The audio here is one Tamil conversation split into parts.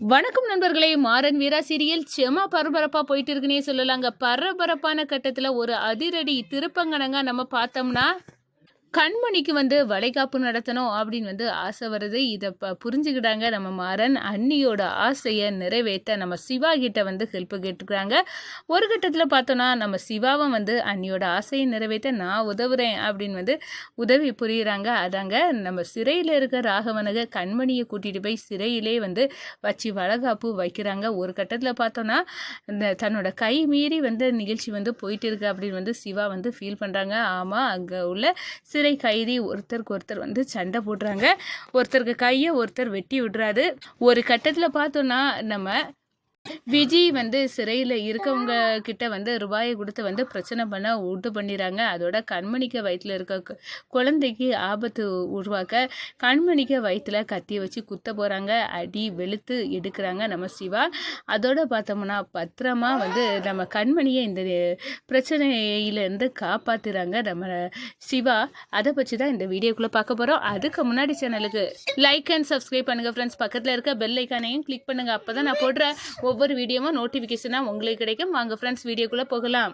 வணக்கம் நண்பர்களே மாறன் வீரா சீரியல் செம பரபரப்பாக போயிட்டு இருக்குன்னே சொல்லலாங்க. பரபரப்பான கட்டத்தில் ஒரு அதிரடி திருப்பங்கனங்க நம்ம பார்த்தோம்னா கண்மணிக்கு வந்து வளைகாப்பு நடத்தணும் அப்படின்னு வந்து ஆசை வருது. இதை ப புரிஞ்சுக்கிட்டாங்க நம்ம மாறன். அண்ணியோட ஆசையை நிறைவேற்ற நம்ம சிவா கிட்ட வந்து ஹெல்ப் கேட்டுக்கிறாங்க. ஒரு கட்டத்தில் பார்த்தோன்னா நம்ம சிவாவும் வந்து அண்ணியோட ஆசையை நிறைவேற்ற நான் உதவுறேன் அப்படின்னு வந்து உதவி புரியுறாங்க. அதாங்க நம்ம சிறையில் இருக்க ராகவனுக கண்மணியை கூட்டிகிட்டு போய் சிறையிலே வந்து வச்சு வளகாப்பு வைக்கிறாங்க. ஒரு கட்டத்தில் பார்த்தோன்னா இந்த தன்னோட கை மீறி வந்து நிகழ்ச்சி வந்து போயிட்டு இருக்கு அப்படின்னு வந்து சிவா வந்து ஃபீல் பண்ணுறாங்க ஆமாம் அங்கே உள்ள சிறை கைதி ஒருத்தருக்கு ஒருத்தர் வந்து சண்டை போடுறாங்க. ஒருத்தருக்கு கையை ஒருத்தர் வெட்டி விடுறாரு. ஒரு கட்டத்தில் பார்த்தோன்னா நம்ம விஜய் வந்து சிறையில் இருக்கவங்க கிட்ட வந்து ரூபாயை கொடுத்து வந்து பிரச்சனை பண்ண உண்டு பண்ணிடுறாங்க அதோட கண்மணிக்க வயிற்றில் இருக்க குழந்தைக்கு ஆபத்து உருவாக்க கண்மணிக்க வயிற்றில் கத்தி வச்சு குத்த போகிறாங்க அடி வெளுத்து எடுக்கிறாங்க நம்ம சிவா. அதோட பார்த்தோம்னா பத்திரமா வந்து நம்ம கண்மணியை இந்த பிரச்சனையிலேருந்து காப்பாற்றுறாங்க நம்ம சிவா. அதை பற்றி தான் இந்த வீடியோக்குள்ளே பார்க்க போகிறோம் அதுக்கு முன்னாடி சேனலுக்கு லைக் அண்ட் சப்ஸ்கிரைப் பண்ணுங்கள் ஃப்ரெண்ட்ஸ் பக்கத்தில் இருக்க பெல் ஐக்கானையும் கிளிக் பண்ணுங்கள் அப்போ தான் நான் போடுற ஒவ்வொரு வீடியோவும் நோட்டிஃபிகேஷனாக உங்களுக்கு கிடைக்கும். வாங்க ஃப்ரெண்ட்ஸ் வீடியோக்குள்ளே போகலாம்.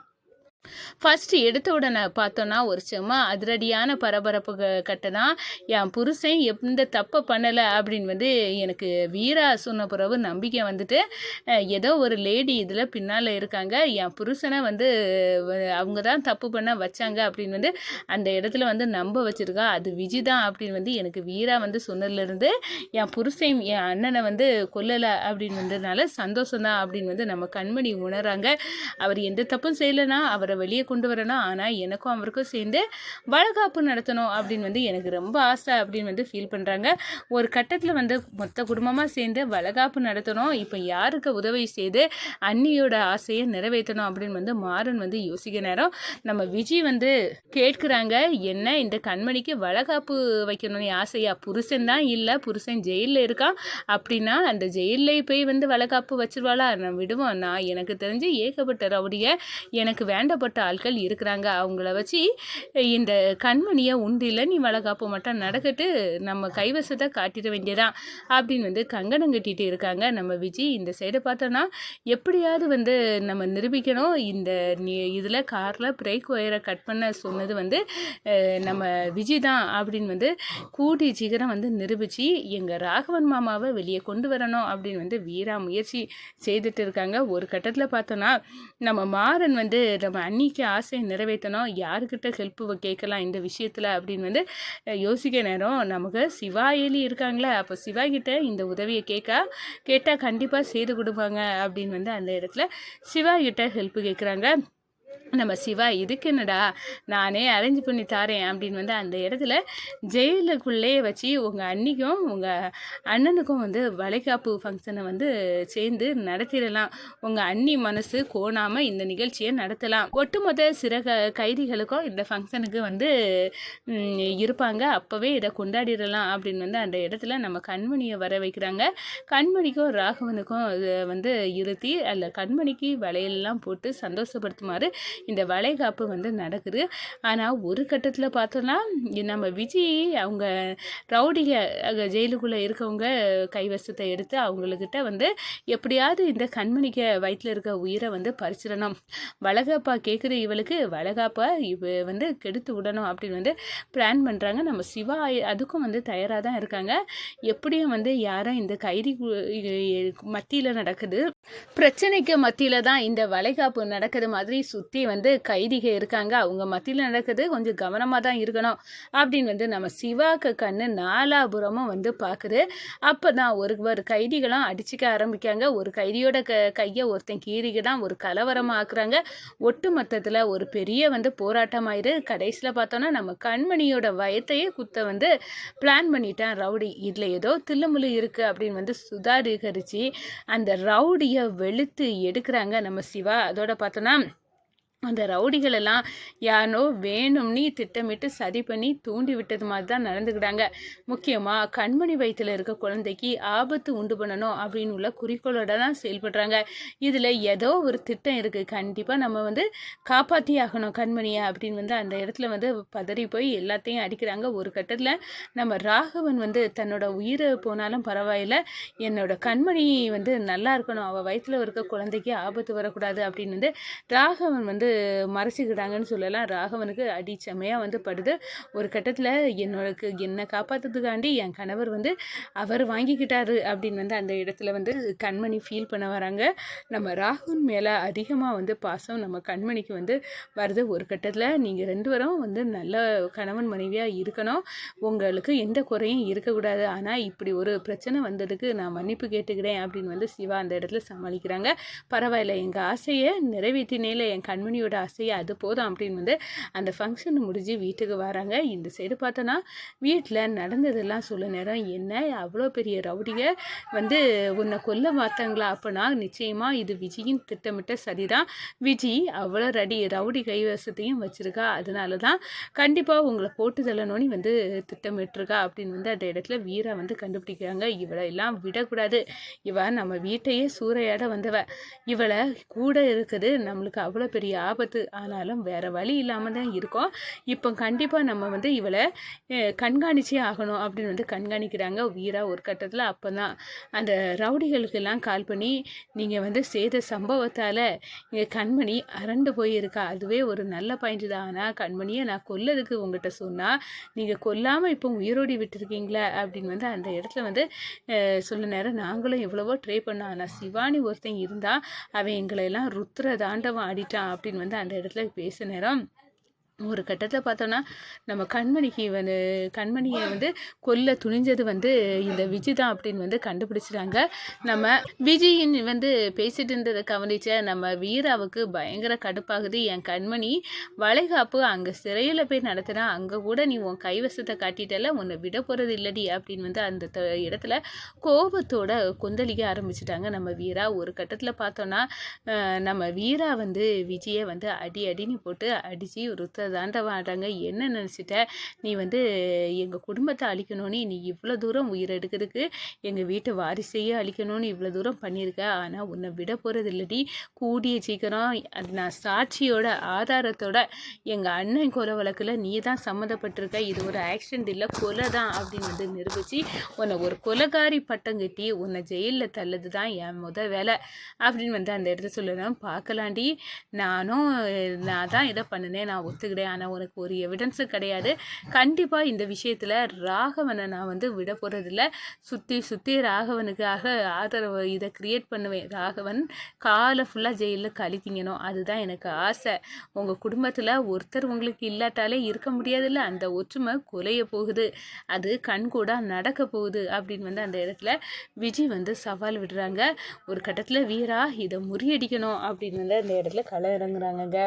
ஃபஸ்ட்டு எடுத்த உடனே பார்த்தோன்னா ஒரு செம்ம அதிரடியான பரபரப்பு க- கட்டதான் என் புருஷன் எந்த தப்பை பண்ணலை? அப்படின்னு வந்து எனக்கு வீரா சொன்ன பிறகு நம்பிக்கை வந்துட்டு ஏதோ ஒரு லேடி இதில் பின்னால் இருக்காங்க. என் புருஷனை வந்து அவங்க தான் தப்பு பண்ண வச்சாங்க. அப்படின்னு வந்து அந்த இடத்துல வந்து நம்ப வச்சுருக்கா. அது விஜி தான் அப்படின்னு வந்து எனக்கு வீரா வந்து சொன்னதுலேருந்து என் புருஷன் என் அண்ணனை வந்து கொல்லலை. அப்படின்னு வந்ததுனால சந்தோஷம் தான் அப்படின்னு வந்து நம்ம கண்மணி உணராங்க அவர் எந்த தப்பும் செய்யலைன்னா அவரை வெளியே கொண்டு வரணும் ஆனால் எனக்கும் அவருக்கும் சேர்ந்து வளகாப்பு நடத்தணும் அப்படின்னு வந்து எனக்கு ரொம்ப ஆசை அப்படின்னு வந்து ஃபீல் பண்ணுறாங்க ஒரு கட்டத்தில் வந்து மொத்த குடும்பமாக சேர்ந்து வளகாப்பு நடத்தணும். இப்போ யாருக்கு உதவி செய்து அன்னியோட ஆசையை நிறைவேற்றணும் அப்படின்னு வந்து மாறன் வந்து யோசிக்க நேரம். நம்ம விஜய் வந்து கேட்குறாங்க என்ன இந்த கண்மணிக்கு வளகாப்பு வைக்கணும்னு ஆசையா? புருஷன் தான் இல்லை புருஷன் ஜெயிலில் இருக்கான் அப்படின்னா அந்த ஜெயிலில் போய் வந்து வளகாப்பு வச்சிருவாளா? நான் விடுவோம். நான் எனக்கு தெரிஞ்சு ஏகப்பட்ட ரவுடிய எனக்கு வேண்டப்பட்ட ஆட்கள் இருக்கிறாங்க. அவங்கள வச்சு இந்த கண்மணியை உண்டியில் நீ வளகாப்பு மட்டும் நடக்கட்டு நம்ம கைவசத்தை காட்டிட வேண்டியதான் அப்படின்னு வந்து கங்கணம் கட்டிட்டு இருக்காங்க. நம்ம விஜய் இந்த சைடை பார்த்தோன்னா எப்படியாவது வந்து நம்ம நிரூபிக்கணும். இந்த இதில் காரில் பிரேக் ஒயரை கட் பண்ண சொன்னது வந்து நம்ம விஜய் தான் அப்படின்னு வந்து கூடி சீக்கிரம் வந்து நிரூபித்து எங்கள் ராகவன் மாமாவை வெளியே கொண்டு வரணும் அப்படின்னு வந்து வீரா முயற்சி செய்துட்டு இருக்காங்க. ஒரு கட்டத்தில் பார்த்தோன்னா நம்ம மாறன் வந்து நம்ம அன்னிக்கு ஆசையை நிறைவேற்றணும். யாருக்கிட்ட ஹெல்ப் கேட்கலாம் இந்த விஷயத்தில் அப்படின்னு வந்து யோசிக்க நேரம் நமக்கு சிவா ஏலி இருக்காங்களே அப்போ சிவா கிட்ட இந்த உதவியை கேட்க கேட்டால் கண்டிப்பாக செய்து கொடுப்பாங்க அப்படின்னு வந்து அந்த இடத்துல சிவா கிட்ட ஹெல்ப் கேட்குறாங்க. நம்ம சிவா இதுக்கு என்னடா? நானே அரேஞ்ச் பண்ணி தாரேன் அப்படின்னு வந்து அந்த இடத்துல ஜெயிலுக்குள்ளேயே வச்சு உங்கள் அன்னிக்கும் உங்கள் அண்ணனுக்கும் வந்து வளைகாப்பு ஃபங்க்ஷனை வந்து சேர்ந்து நடத்திடலாம். உங்கள் அண்ணி மனசு கோணாமல் இந்த நிகழ்ச்சியை நடத்தலாம். ஒட்டுமொத்த சிற கைதிகளுக்கும் இந்த ஃபங்க்ஷனுக்கு வந்து இருப்பாங்க. அப்போவே இதை கொண்டாடிடலாம் அப்படின்னு வந்து அந்த இடத்துல நம்ம கண்மணியை வர வைக்கிறாங்க. கண்மணிக்கும் ராகவனுக்கும் வந்து இருத்தி அதில் கண்மணிக்கு வளையல்லாம் போட்டு சந்தோஷப்படுத்துமாறு இந்த வளைகாப்பு வந்து நடக்குது. ஆனால் ஒரு கட்டத்தில் பார்த்தோன்னா நம்ம விஜய் அவங்க ரவுடிக ஜெயிலுக்குள்ளே இருக்கவங்க கைவசத்தை எடுத்து அவங்களுக்கிட்ட வந்து எப்படியாவது இந்த கண்மணிக்க வயிற்றில் இருக்க உயிரை வந்து பறிச்சிடணும். வளகாப்பா கேட்குற இவளுக்கு வளகாப்பா இவ வந்து கெடுத்து விடணும் அப்படின்னு வந்து பிளான் பண்ணுறாங்க நம்ம சிவா அதுக்கும் வந்து தயாராக தான் இருக்காங்க. எப்படியும் வந்து யாரும் இந்த கைதி மத்தியில் நடக்குது. பிரச்சனைக்கு மத்தியில் தான் இந்த வளைகாப்பு நடக்கிற மாதிரி சுற்றி வந்து கைதிக இருக்காங்க. அவங்க மத்தியில் நடக்குது. கொஞ்சம் கவனமாக தான் இருக்கணும். அப்படின்னு வந்து நம்ம சிவாக்கு கண்ணு நாலாபுரமும் வந்து பார்க்குது அப்போ தான் ஒரு ஒரு கைதிகளும் அடிச்சுக்க ஆரம்பிக்காங்க ஒரு கைதியோட க கையை ஒருத்தன் கீறிக்க தான் ஒரு கலவரமாக ஆக்குறாங்க. ஒட்டு மொத்தத்தில் ஒரு பெரிய வந்து போராட்டமாயிரு. கடைசியில் பார்த்தோன்னா நம்ம கண்மணியோட வயத்தையே குத்த வந்து பிளான் பண்ணிட்டேன் ரவுடி. இதில் ஏதோ தில்லுமுள்ளு இருக்குது அப்படின்னு வந்து சுதாரிகரித்து அந்த ரவுடியை வெளுத்து எடுக்கிறாங்க நம்ம சிவா. அதோட பார்த்தோன்னா அந்த ரவுடிகளெல்லாம் யாரோ வேணும்னு திட்டமிட்டு சதி பண்ணி தூண்டி விட்டது மாதிரி தான் நடந்துக்கிட்டாங்க. முக்கியமாக கண்மணி வயிற்றில் இருக்க குழந்தைக்கு ஆபத்து உண்டு பண்ணணும் அப்படின்னு உள்ள குறிக்கோளோட தான் செயல்படுறாங்க. இதில் ஏதோ ஒரு திட்டம் இருக்குது கண்டிப்பாக நம்ம வந்து காப்பாற்றி ஆகணும் கண்மணியை அப்படின்னு வந்து அந்த இடத்துல வந்து பதறி போய் எல்லாத்தையும் அடிக்கிறாங்க. ஒரு கட்டத்தில் நம்ம ராகவன் வந்து தன்னோட உயிரை போனாலும் பரவாயில்ல. என்னோட கண்மணி வந்து நல்லா இருக்கணும். அவள் வயிற்றில் இருக்க குழந்தைக்கு ஆபத்து வரக்கூடாது அப்படின்னு வந்து ராகவன் வந்து மறைச்சிக்கிட்டாங்கன்னு சொல்லலாம். ராகவனுக்கு அடி செமையாக வந்து படுது. ஒரு கட்டத்தில் என்னோடக்கு என்னை காப்பாற்றுறதுக்காண்டி என் கணவர் வந்து அவர் வாங்கிக்கிட்டாரு அப்படின்னு வந்து அந்த இடத்துல வந்து கண்மணி ஃபீல் பண்ண வராங்க. நம்ம ராகுன் மேலே அதிகமாக வந்து பாசம் நம்ம கண்மணிக்கு வந்து வருது. ஒரு கட்டத்தில் நீங்கள் ரெண்டு பேரும் வந்து நல்ல கணவன் மனைவியாக இருக்கணும். உங்களுக்கு எந்த குறையும் இருக்கக்கூடாது. ஆனால் இப்படி ஒரு பிரச்சனை வந்ததுக்கு நான் மன்னிப்பு கேட்டுக்கிறேன் அப்படின்னு வந்து சிவா அந்த இடத்துல சமாளிக்கிறாங்க. பரவாயில்ல. எங்கள் ஆசையை நிறைவேற்றினேல என் கண்மணியோட ஆசையை அது போதும் அப்படின்னு வந்து அந்த ஃபங்க்ஷன் முடிஞ்சு வீட்டுக்கு வராங்க. இந்த சைடு பார்த்தோன்னா வீட்டில் நடந்ததெல்லாம் சொல்ல நேரம் என்ன? அவ்வளோ பெரிய ரவுடியை வந்து உன்னை கொல்ல பார்த்தாங்களா அப்போனா நிச்சயமாக இது விஜயின் திட்டமிட்ட சரிதான். விஜி அவ்வளோ ரெடி ரவுடி கைவசத்தையும் வச்சுருக்கா. அதனால தான் கண்டிப்பாக உங்களை போட்டு தள்ளணும்னு வந்து திட்டமிட்டுருக்கா அப்படின்னு வந்து அந்த இடத்துல வீரா வந்து கண்டுபிடிக்கிறாங்க. இவளை எல்லாம் விடக்கூடாது. இவ நம்ம வீட்டையே சூறையாட வந்தவ. இவளை கூட இருக்குது. நம்மளுக்கு அவ்வளோ பெரிய ஆபத்து. ஆனாலும் வேறு வழி இல்லாமல் தான் இருக்கோம். இப்போ கண்டிப்பாக நம்ம வந்து இவளை கண்காணிச்சே ஆகணும் அப்படின்னு வந்து கண்காணிக்கிறாங்க. வீரா ஒரு கட்டத்தில் அப்போ தான் அந்த ரவுடிகளுக்கெல்லாம் கால் பண்ணி நீங்கள் வந்து செய்த சம்பவத்தால் இங்கே கண்மணி அரண்டு போயிருக்கா? அதுவே ஒரு நல்ல பாயிண்ட் தான். ஆனால் கண்மணியை நான் கொல்லதுக்கு உங்கள்கிட்ட சொன்னால் நீங்கள் கொல்லாமல் இப்போ உயிரோடி விட்டுருக்கீங்களே? அப்படின்னு வந்து அந்த இடத்துல வந்து சொல்ல நேரம் நாங்களும் எவ்வளவோ ட்ரை பண்ணோம். ஆனால் சிவானி ஒருத்தன் இருந்தால் அவன் எங்களை எல்லாம் ருத்ர தாண்டவம் ஆடிட்டான் அப்படின்னு வந்து அந்த இடத்துல பேச நேரம் ஒரு கட்டத்தில் பார்த்தோன்னா நம்ம கண்மணிக்கு வந்து கண்மணியை வந்து கொல்ல துணிஞ்சது வந்து இந்த விஜி தான் அப்படின்னு வந்து கண்டுபிடிச்சிட்டாங்க. நம்ம விஜயின் வந்து பேசிட்டு இருந்ததை கவனிச்ச நம்ம வீராவுக்கு பயங்கர கடுப்பாகுது. என் கண்மணி வளைகாப்பு அங்கே சிறையில் போய் நடத்தினா அங்கே கூட நீ உன் கைவசத்தை காட்டிட்டல உன்னை விட போகிறது இல்லடி அப்படின்னு வந்து அந்த இடத்துல கோபத்தோட கொந்தளிக்க ஆரம்பிச்சிட்டாங்க நம்ம வீரா. ஒரு கட்டத்தில் பார்த்தோன்னா நம்ம வீரா வந்து விஜயை வந்து அடி அடின்னு போட்டு அடித்து ருத்த தாண்டவம் என்ன நினச்சிட்ட? நீ வந்து எங்கள் குடும்பத்தை அழிக்கணும்னு நீ இவ்வளோ தூரம் உயிர் எடுக்கிறதுக்கு எங்கள் வீட்டு வாரிசையே அழிக்கணும்னு இவ்வளோ தூரம் பண்ணியிருக்க. ஆனால் உன்னை விட போகிறது இல்லடி கூடிய சீக்கிரம் அது நான் சாட்சியோட ஆதாரத்தோட எங்கள் அண்ணன் கொலை வழக்கில் நீ தான் சம்மந்தப்பட்டிருக்க. இது ஒரு ஆக்சிடென்ட் இல்லை கொலை தான் அப்படின்னு வந்து நிரூபித்து உன்னை ஒரு கொலைகாரி பட்டம் கட்டி உன்னை ஜெயிலில் தள்ளது தான் என் முத வேலை அப்படின்னு வந்து அந்த இடத்த சொல்லணும். பார்க்கலாண்டி. நானும் நான் தான் இதை பண்ணினேன். நான் கிடையாது ஆனால் உனக்கு ஒரு எவிடன்ஸும் கிடையாது. கண்டிப்பாக இந்த விஷயத்தில் ராகவனை நான் வந்து விட போகிறதில்ல சுற்றி சுற்றி ராகவனுக்காக ஆதரவு இதை க்ரியேட் பண்ணுவேன். ராகவன் காலை ஃபுல்லாக ஜெயிலில் கழித்திங்கணும் அதுதான் எனக்கு ஆசை. உங்கள் குடும்பத்தில் ஒருத்தர் உங்களுக்கு இல்லாட்டாலே இருக்க முடியாதுல்ல. அந்த ஒற்றுமை குலைய போகுது. அது கண்கூடாக நடக்க போகுது அப்படின்னு வந்து அந்த இடத்துல விஜய் வந்து சவால் விடுறாங்க. ஒரு கட்டத்தில் வீரா இதை முறியடிக்கணும் அப்படின்னு வந்து அந்த இடத்துல களை இறங்குறாங்க